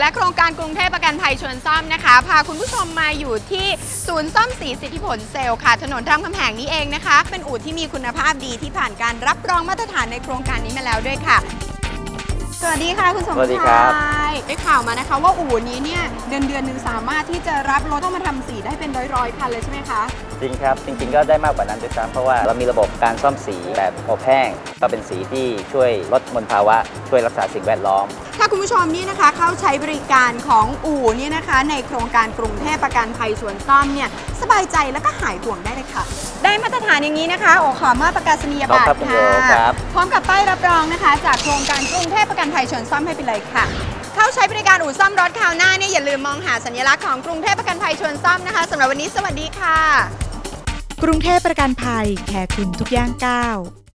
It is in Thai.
และโครงการกรุงเทพประกันภัยชวนซ่อมนะคะ พาคุณผู้ชมมาอยู่ที่ศูนย์ซ่อมสีสิทธิผลเซลล์ค่ะ ถนนรามคำแหงนี้เองนะคะ เป็นอู่ที่มีคุณภาพดีที่ผ่านการรับรองมาตรฐานในโครงการนี้มาแล้วด้วยค่ะ สวัสดีค่ะคุณสมสวัสดีครับชายได้ข่าวมานะคะ ว่าอู่นี้เนี่ยเดือนเดือนหนึ่งสามารถที่จะรับรถเข้ามาทำสีได้เป็นร้อยๆคันเลยใช่ไหมคะ จริงครับ จริง ๆ ก็ได้มากกว่านั้นด้วยซ้ำเพราะว่าเรามีระบบการซ่อมสีแบบอบแห้ง ก็เป็นสีที่ช่วยลดมลภาวะ ช่วยรักษาสิ่งแวดล้อม ถ้าคุณผู้ชมนี่นะคะเข้าใช้บริการของอู่เนี่ยนะคะ ในโครงการกรุงเทพประกันภัยสวนซ่อมเนี่ยสบายใจแล้วก็หายห่วงได้เลยค่ะ ได้มาตรฐานอย่างนี้นะคะโอขอมอบประกาศนียบัตรครับคุณโยค่ะครับ พร้อมกับป้ายรับรองนะคะ จากโครงการกรุงเทพประกันภัยสวนซ่อมให้ไปเลยค่ะ เข้าใช้บริการอู่ซ่อมรถคราวหน้าเนี่ยอย่าลืมมองหาสัญลักษณ์ของกรุงเทพประกันภัยชวนซ่อมนะคะสำหรับวันนี้สวัสดีค่ะ กรุงเทพประกันภัยแคร์คุณทุกย่างก้าว